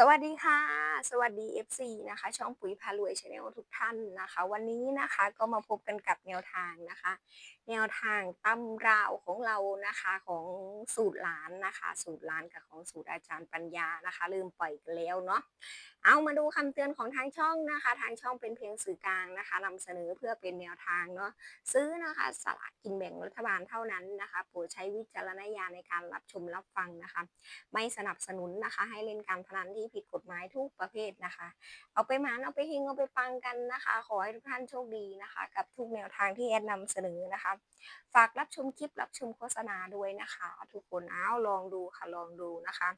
สวัสดีค่ะ สวัสดี FC นะคะ ช่องปุ๋ยพารวยชาแนลทุกท่านนะคะ วันนี้นะคะก็มาพบกันกับแนวทางนะคะ แนวทางตำราวของเรานะคะของสูตรหลานนะคะ สูตรหลานกับของสูตรอาจารย์ปัญญานะคะ ลืมปล่อยกันแล้วเนาะ เอามาดูคำเตือนของทางช่องนะคะ ทางช่องเป็นเพียงสื่อกลางนะคะนำเสนอเพื่อเป็นแนวทางเนาะซื้อนะคะสลากกินแบ่งรัฐบาลเท่านั้นนะคะโปรดใช้วิจารณญาณในการรับชมรับฟังนะคะ ไม่สนับสนุนนะคะ ให้เล่นการพนันที่ผิดกฎหมายทุกประเภทนะคะ เอาไปหมานเอาไปเฮงเอาไปปังกันนะคะ ขอให้ทุกท่านโชคดีนะคะ กับทุกแนวทางที่แอดนำเสนอนะคะ ฝากรับชมคลิปรับชมโฆษณาด้วยนะคะ ทุกคนเอาลองดูค่ะลองดูนะคะ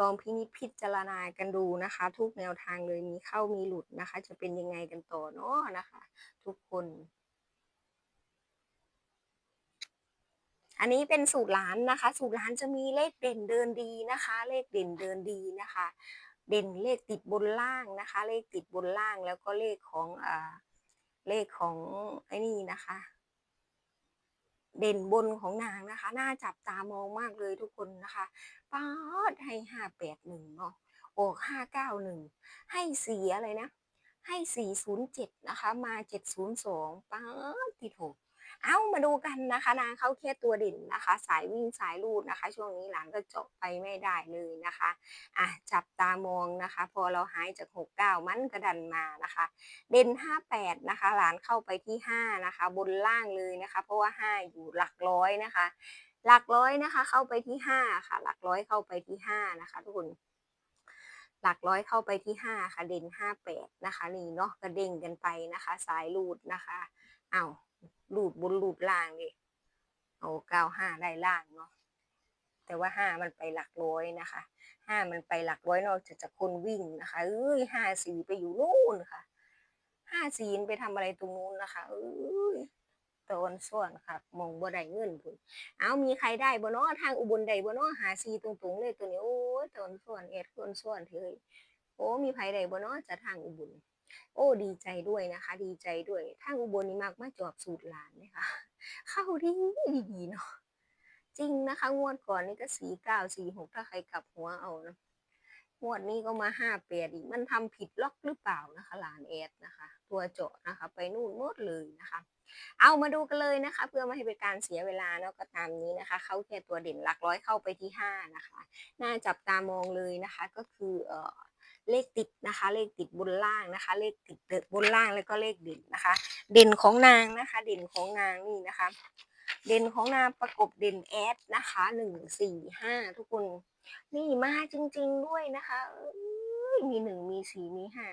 ลองพินิจพิจารณากันดูนะคะ ทุกแนวทางเลยมีเข้ามีหลุดนะคะ จะเป็นยังไงกันต่อเนาะนะคะ ทุกคน อันนี้เป็นสูตรร้านนะคะ สูตรร้านจะมีเลขเด่นเดินดีนะคะ เลขเด่นเดินดีนะคะ เด่นเลขติดบนล่างนะคะ เลขติดบนล่างแล้วก็เลขของอ่าเลขของไอ้นี่นะคะ เด่นบนของนางนะคะ น่าจับตามองมากเลยทุกคนนะคะ ป๊าดให้ห้าแปดหนึ่งเนาะออกห้าเก้าหนึ่งให้สีอะไรนะ ให้สี่ศูนย์เจ็ดนะคะมาเจ็ดศูนย์สองป๊าดติดหกเอามาดูกันนะคะนางเข้าแค่ตัวเด่นนะคะ สายวิ่งสายลูดนะคะ ช่วงนี้หลานก็จาะไปไม่ได้เลยนะคะอะจับตามองนะคะ พอเราหายจากหกเก้ามันกระดันมานะคะ เด่นห้าแปดนะคะ หลานเข้าไปที่ห้านะคะ บนล่างเลยนะคะ เพราะว่าห้าอยู่หลักร้อยนะคะหลักร้อยนะคะ เข้าไปที่ห้าค่ะ หลักร้อยเข้าไปที่ห้านะคะทุกคนหลักร้อยเข้าไปที่ห้าค่ะเด่นห้าแปดนะคะ นี่เนาะกระเด้งกันไปนะคะสายลูดนะคะเอาวลูดบนลูดล่างดิโอ้เก้าห้าได้ล่างเนาะแต่ว่าห้ามันไปหลักร้อยนะคะห้ามันไปหลักร้อยนอกจากจะคนวิ่งนะคะเอ้ยห้าสี่ไปอยู่นู่นค่ะห้าสี่ไปทำอะไรตรงนู้นนะคะเอ้ย ตอนส่วนค่ะมองบ่ได้เงินพุ่นเอามีใครได้บ่เนาะทางอุบลได้บ่เนาะหาซีตรงๆเลยตัวนี้โอ้ยตอนส่วนเอ็ดคนส่วนเถยโอ้มีใครได้บ่เนาะจะทางอุบลโอ้ดีใจด้วยนะคะ ดีใจด้วยทางอุบลนี่มักมาจอบสูตรหลานนี่ยค่ะเข้าดีดีๆเนาะจริงนะคะ งวดก่อนนี่ก็สี่เก้าสี่หกถ้าใครกลับหัวเอานะงวดนี้ก็มาห้าแปดอีกมันทำผิดล็อกหรือเปล่านะคะหลานแอดนะคะ ตัวเจาะนะคะ ไปนู่นหมดเลยนะคะ เอามาดูกันเลยนะคะ เพื่อไม่ให้เป็นการเสียเวลาเนาะก็ตามนี้นะคะ เข้าแค่ตัวเด่นหลักร้อยเข้าไปที่ห้านะคะน่าจับตามองเลยนะคะ ก็คือเอ่อเลขติดนะคะ เลขติดบนล่างนะคะ เลขติดบนล่างแล้วก็เลขเด่นนะคะ เด่นของนางนะคะ เด่นของนางนี่นะคะ เด่นของนางประกบเด่นแอดนะคะหนึ่งสี่ห้าทุกคนนี่มาจริง ๆด้วยนะคะมีหนึ่งมีสี่มีห้า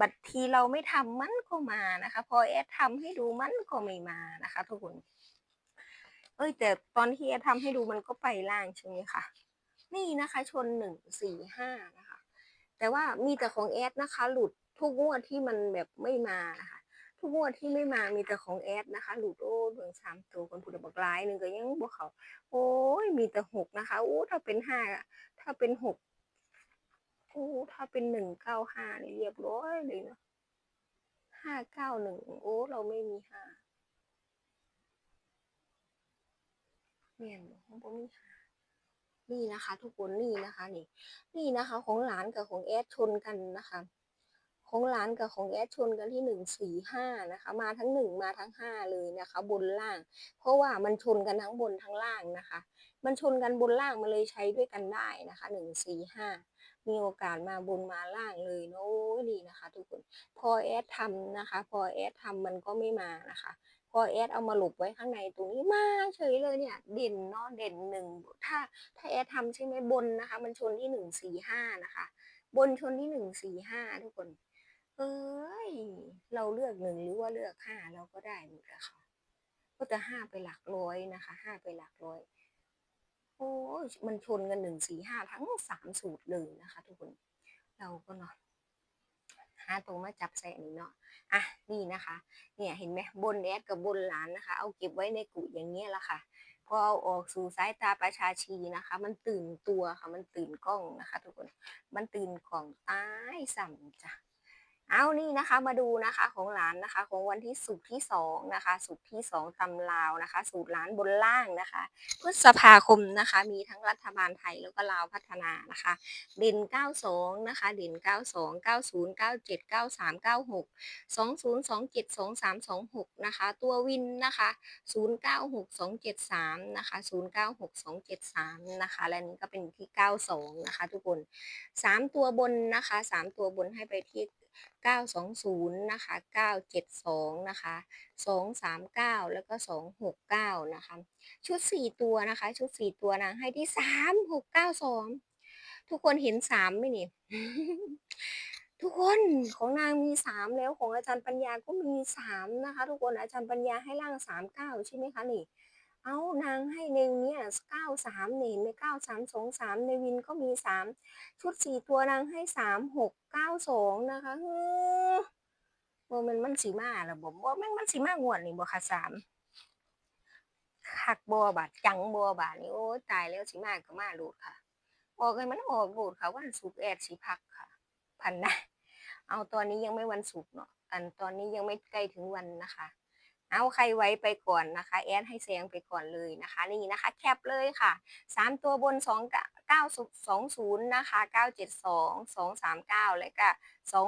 บัตรทีเราไม่ทำมันก็มานะคะ พอแอดทำให้ดูมันก็ไม่มานะคะ ทุกคน เอ้ย แต่ตอนที่แอดทำให้ดูมันก็ไปล่างใช่ไหมคะนี่นะคะชนหนึ่งสี่ห้านะคะ แต่ว่ามีแต่ของแอดนะคะ หลุดทุกงวดที่มันแบบไม่มานะคะ ทุกงวดที่ไม่มามีแต่ของแอดนะคะ หลุดโอ้เบืองสามตัวคนผู้ดบักร้ายหนึ่งก็ยังบ่เขา โอ้ยมีแต่หกนะคะโอ้ถ้าเป็นห้าถ้าเป็นหก อ้ถ้าเป็นหนึ่งเก้าห้านี่เรียบร้อยเลยนะห้าเก้าหนึ่งโอ้เราไม่มีห้าเมียนของผมมีห้านี่นะคะ ทุกคนนี่นะคะนี่ นี่นะคะ ของหลานกับของแอดชนกันนะคะ ของหลานกับของแอดชนกันที่หนึ่งสี่ห้านะคะ มาทั้งหนึ่งมาทั้งห้าเลยนะคะ บนล่าง เพราะว่ามันชนกันทั้งบนทั้งล่างนะคะ มันชนกันบนล่างมันเลยใช้ด้วยกันได้นะคะหนึ่งสี่ห้า มีโอกาสมาบนมาล่างเลยเนาะดีนะคะ ทุกคน พอแอดทำนะคะ พอแอดทำมันก็ไม่มานะคะ พอแอดเอามาหลบไว้ข้างในตรงนี้มาเฉยเลยเนี่ยเด่นเนาะเด่นหนึ่งถ้าถ้าแอดทำใช่ไหมบนนะคะ มันชนที่หนึ่งสี่ห้านะคะ บนชนที่หนึ่งสี่ห้าทุกคน เอ้ยเราเลือกหนึ่งหรือว่าเลือกห้าเราก็ได้หมดอะค่ะก็จะห้าไปหลักร้อยนะคะห้าไปหลักร้อย โอ้ยมันชนกันหนึ่งสี่ห้าทั้งสามสูตรเลยนะคะ ทุกคน เราก็เนาะหาตัวมาจับใส่นี้เนาะอะนี่นะคะ เนี่ยเห็นไหมบนแอดกับบนหลานนะคะ เอาเก็บไว้ในกุอย่างเงี้ยละค่ะพอเอาออกสู่สายตาประชาชีนะคะ มันตื่นตัวค่ะ มันตื่นกล้องนะคะ ทุกคน มันตื่นกล่องตายสั่จ้ะ เอานี่นะคะมาดูนะคะของหลานนะคะของวันที่สุกที่สองนะคะสุกที่สองตำลาวนะคะ สูตรหลานบนล่างนะคะพฤษภาคมนะคะ มีทั้งรัฐบาลไทยแล้วก็ลาวพัฒนานะคะ เด่น 92 นะคะ เด่น 92 90 97 93 96 20 27 23 26 นะคะ ตัววินนะคะ 096 273 นะคะ 096 273 นะคะ และนี้ก็เป็นที่ 92 นะคะ ทุกคน 3 ตัวบนนะคะ 3 ตัวบนให้ไปที่ 920 นะคะ 972 นะคะ 239 แล้วก็ 269 นะคะ ชุด 4 ตัวนะคะ ชุด 4 ตัวนางให้ที่ 3692 ทุกคนเห็น 3 ไหมนี่ ทุกคนของนางมี 3 แล้วของอาจารย์ปัญญาก็มี 3 นะคะ ทุกคนอาจารย์ปัญญาให้ล่าง 39 ใช่ไหมคะนี่ เอานางให้ในเนี้ย93นี่ใน9323ในวินก็มี3ชุด4ตัวนางให้3692นะคะเฮ้อบ่แมันมันสิมาล่ะบ่บ่แม่นมันสิมางวดนี่บ่ค่ะ3คักบ่บาดจังบ่บาดนี่โอ๊ยตายแล้วสิมาก็มาโลดค่ะออกให้มันออกโลดค่ะวันศุกร์แอดสิพักค่ะ พันนะ เอาตอนนี้ยังไม่วันศุกร์เนาะอันตอนนี้ยังไม่ใกล้ถึงวันนะคะ เอาใครไว้ไปก่อนนะคะ แอดให้แซงไปก่อนเลยนะคะ นี่นะคะ แคปเลยค่ะ 3 ตัวบน 2 9 20นะคะ 972 239 และก็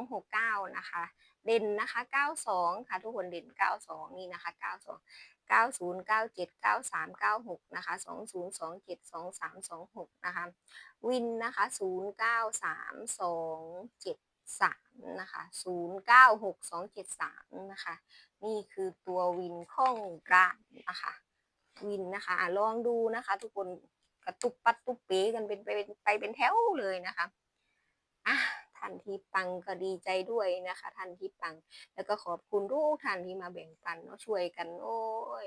269 นะคะ เด่นนะคะ 92 ค่ะ ทุกคนเด่น 92 นี่นะคะ 92 90 97 93 96 นะคะ 20 27 23 26 นะคะ วินนะคะ 093273 นะคะ096273นะคะ นี่คือตัววินข้องกลางนะคะ วินนะคะอะลองดูนะคะ ทุกคนกระตุกปัดตุกเป๋กันเป็นไปเป็นไปเป็นแถวเลยนะคะอะท่านที่ปังก็ดีใจด้วยนะคะ ท่านที่ปัง แล้วก็ขอบคุณทุกท่านที่มาแบ่งปันเนาะช่วยกัน โอ้ย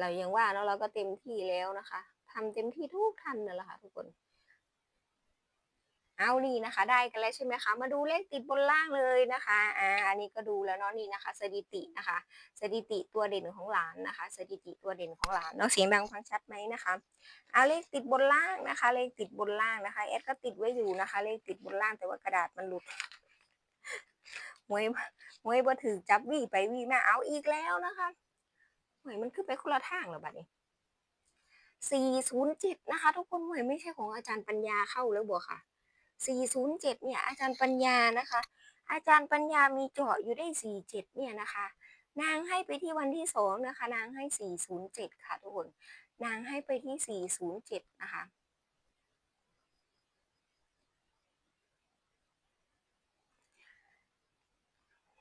เรายังว่าเนาะเราก็เต็มที่แล้วนะคะทำเต็มที่ทุกท่านนั่นแหละค่ะทุกคน เอานี่นะคะ ได้กันแล้วใช่ไหมคะ มาดูเลขติดบนล่างเลยนะคะอ่าอันนี้ก็ดูแล้วเนาะนี่นะคะ สถิตินะคะ สถิติตัวเด่นของหลานนะคะ สถิติตัวเด่นของหลานเนาะเสียงดังฟังชัดไหมนะคะเอาเลขติดบนล่างนะคะ เลขติดบนล่างนะคะเอสก็ติดไว้อยู่นะคะ เลขติดบนล่างแต่ว่ากระดาษมันหลุดหวยหวยบ่ถือจับวี่ไปวี่มาเอาอีกแล้วนะคะหวยมันขึ้นไปคนละทางแล้วบัดนี้407นะคะ ทุกคนหวยไม่ใช่ของอาจารย์ปัญญาเข้าแล้วบ่ค่ะ 407 เนี่ย อาจารย์ปัญญานะคะ อาจารย์ปัญญามีเจาะอยู่ได้ 47 เนี่ยนะคะ นางให้ไปที่วันที่สองนะคะ นางให้ 407 ค่ะทุกคน นางให้ไปที่ 407 นะคะ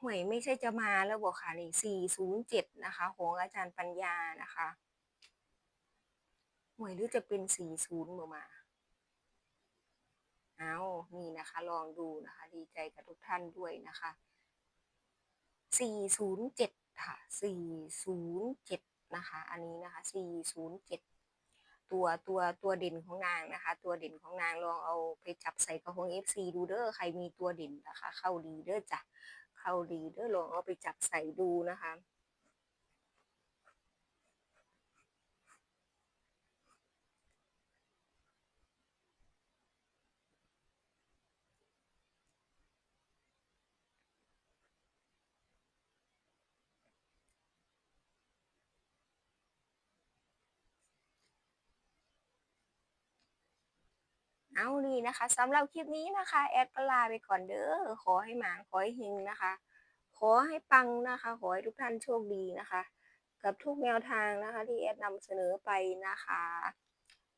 หวยไม่ใช่จะมาแล้วบอกค่ะนี่ 407 นะคะ ของอาจารย์ปัญญานะคะ หวยหรือจะเป็น 40มามา เอานี่นะคะลองดูนะคะ ดีใจกับทุกท่านด้วยนะคะ 407 ค่ะ 407 นะคะ อันนี้นะคะ 407 ตัวตัวตัวเด่นของนางนะคะ ตัวเด่นของนางลองเอาไปจับใส่กระหง FC ดูเด้อใครมีตัวเด่นนะคะ เข้าดีเด้อจ้ะเข้าดีเด้อลองเอาไปจับใส่ดูนะคะ เอานี่นะคะสำหรับคลิปนี้นะคะ แอดก็ลาไปก่อนเด้อขอให้หมานขอให้เฮงนะคะ ขอให้ปังนะคะ ขอให้ทุกท่านโชคดีนะคะ กับทุกแนวทางนะคะ ที่แอดนำเสนอไปนะคะ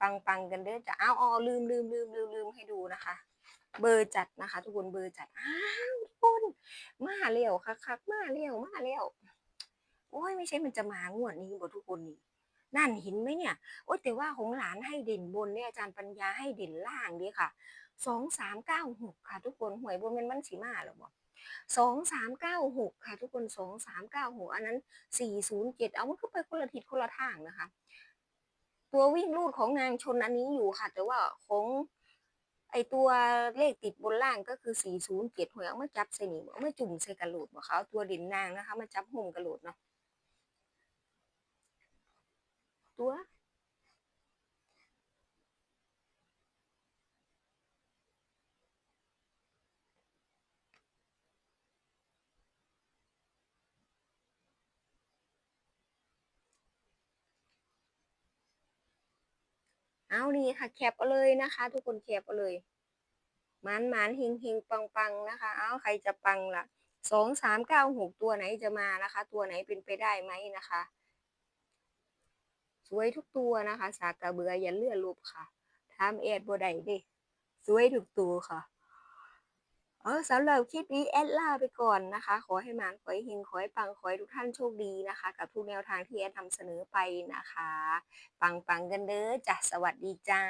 ปังปังกันเด้อจะเอาอ๋อลืมลืมลืมลืมลืมให้ดูนะคะ เบอร์จัดนะคะ ทุกคนเบอร์จัดอ้าวทุกคนมาเร็วคักคักมาเร็วมาเร็วโอ้ยไม่ใช่มันจะมางวดนี้บ่ทุกคนนี่ นั่นเห็นไหมเนี่ยโอ้ยแต่ว่าของหลานให้เด่นบนเนี่ยอาจารย์ปัญญาให้เด่นล่างดีค่ะสองสามเก้าหกค่ะทุกคนหวยบนเป็นมันสีมาหรอบอกสองสามเก้าหกค่ะ ทุกคนสองสามเก้าหกอันนั้นสี่ศูนย์เจ็ดเอามันก็ไปคนละทิศคนละทางนะคะ ตัววิ่งลูดของนางชนอันนี้อยู่ค่ะ แต่ว่าของไอตัวเลขติดบนล่างก็คือสี่ศูนย์เจ็ดหวยเอามาจับใส่นี่เอามาจุ่มใส่กระโหลกบอกเขาตัวเด่นนางนะคะมาจับหุ่มกระโหลกเนาะ ตัว เอานี่ค่ะ แคปเอาเลยนะคะ ทุกคนแคปเอาเลยมานมานเฮงเฮงปังปังนะคะ เอาใครจะปังละ่ะสองสามเก้าหกตัวไหนจะมานะคะ ตัวไหนเป็นไปได้ไหมนะคะ สวยทุกตัวนะคะ สากระเบืออย่าเลื่อนลบค่ะทำเอดบได้ดิสวยทุกตัวค่ะเออสำหรับคลิปนี้แอดลาไปก่อนนะคะ ขอให้มานขอให้เฮงขอให้ปังขอให้ทุกท่านโชคดีนะคะ กับทุกแนวทางที่แอดนำเสนอไปนะคะ ปังปังกันเด้อจ้ะสวัสดีจ้า